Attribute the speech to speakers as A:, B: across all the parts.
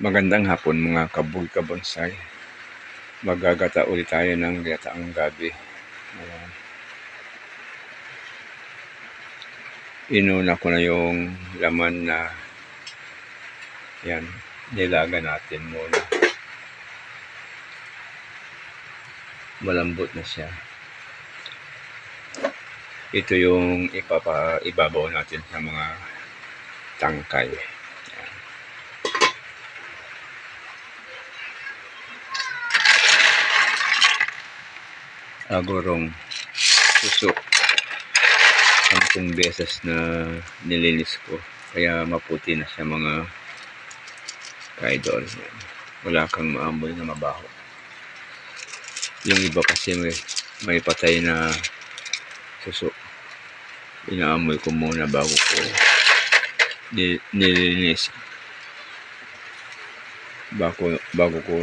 A: Magandang hapon mga kabul kabonsay. Magagata ulit tayo ng gataang gabi. Ayan. Inuna ko na yung laman na yan, nilaga natin muna. Malambot na siya. Ito yung ipapa ibabaw natin sa mga tangkay. Agorong suso sampung beses na nilinis ko. Kaya maputi na siya mga kaidol. Wala kang maamoy na mabaho. Yung iba kasi may, may patay na suso inaamoy ko muna bago ko ni- nilinis bago, bago ko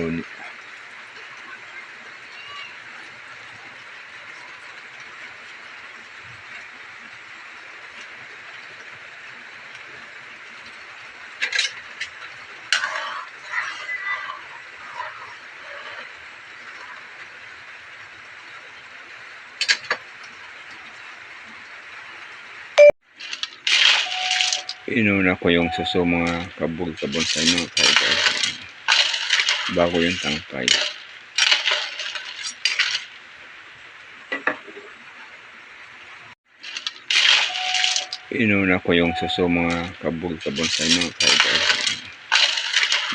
A: inuna ko yung suso mga kabul kabonsay mga kaidol bago yung tangkay. Inuna ko yung suso mga kabul kabonsay mga kaidol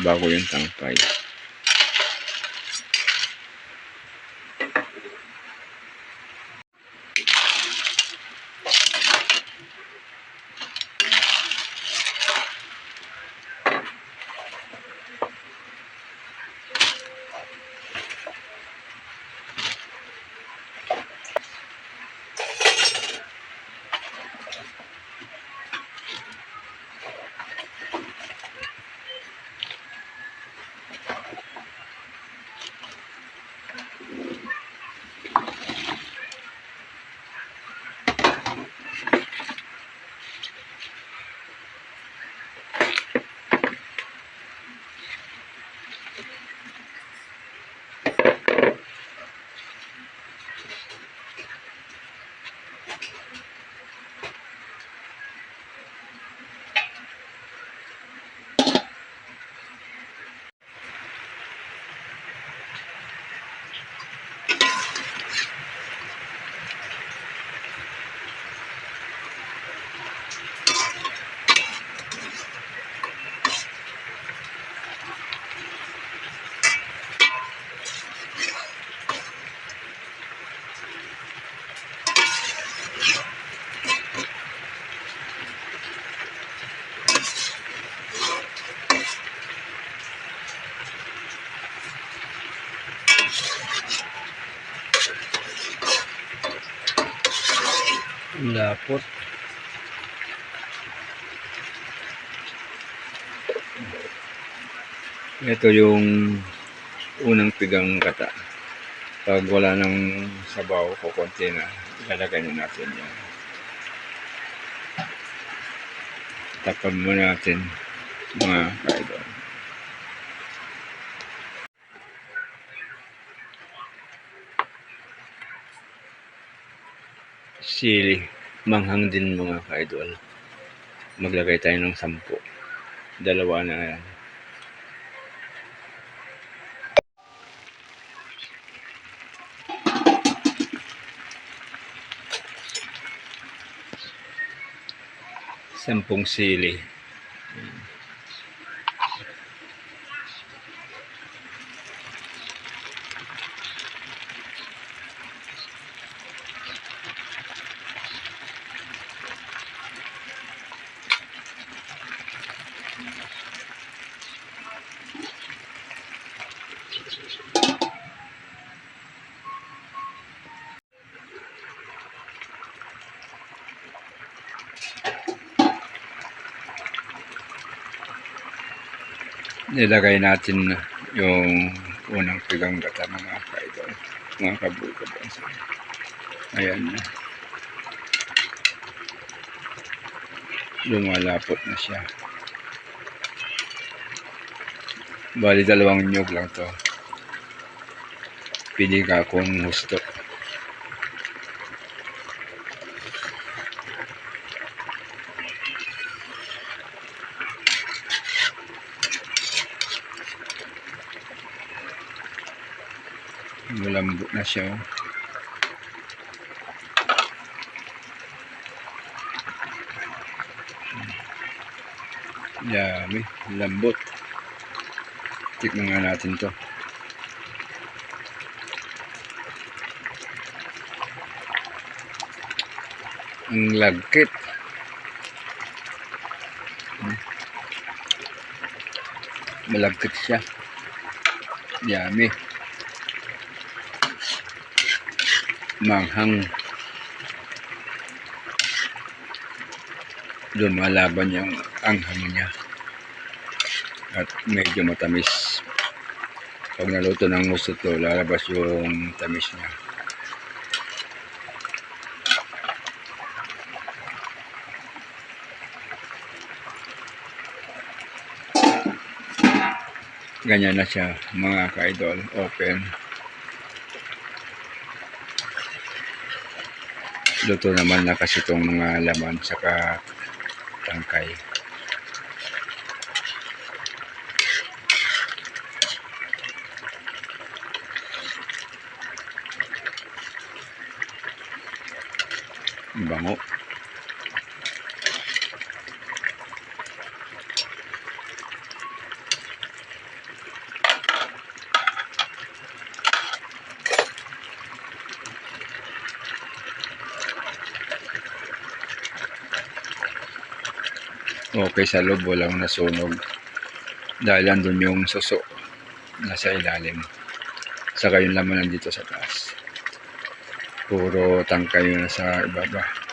A: bago yung tangkay lapot ito yung unang pigang kata. Pag wala nang sabaw ko konti na ilalagay na natin yan. Tapag mo natin mga kaidol. Sili manghang din mga kaidol. Maglagay tayo ng sampu dalawa na yan. Sampung sili nilagay natin yung unang pigang gata mga kaidol mga kabul-kabul ayan na lumalapot na siya Bali dalawang nyog lang to. Pili ka kung gusto. Malambot na siya. oh. Yummy. Lambot. Tikman nga natin to. Ang lagkit. Malagkit siya. Yummy. Manghang. Lumalaban yung anghang niya. At medyo matamis. Pag naluto ng gusto to, lalabas yung tamis niya. Ganyan na siya, mga ka-idol. Open. Luto naman na kasi itong mga laman saka tangkay. Ang Bango. Okay sa loob, walang nasunog. Dahil andun yung suso nasa ilalim. Saka yung laman nandito sa taas. Puro tangkay yung nasa ibaba.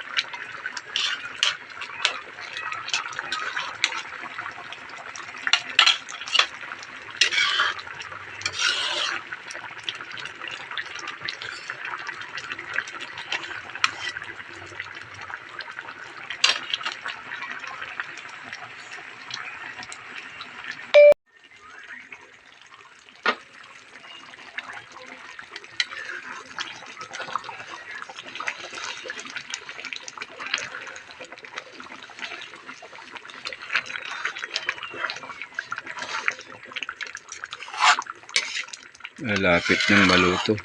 A: Malapit ng maluto.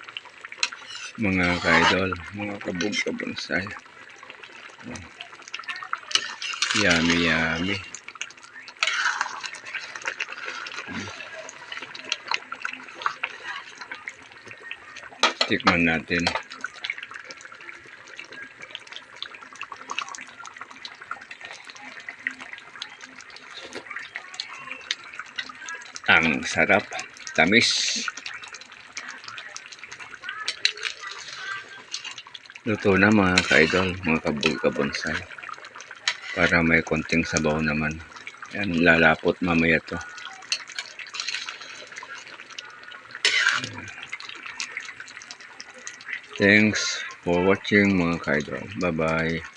A: Mga ka-idol, mga kabog kabonsay. Yummy, yummy. Tikman natin. Ang sarap, tamis. Luto na mga ka-idol, mga kabog kabonsay. Para may konting sabaw naman. Yan, lalapot mamaya to. Thanks for watching mga ka-idol. Bye-bye.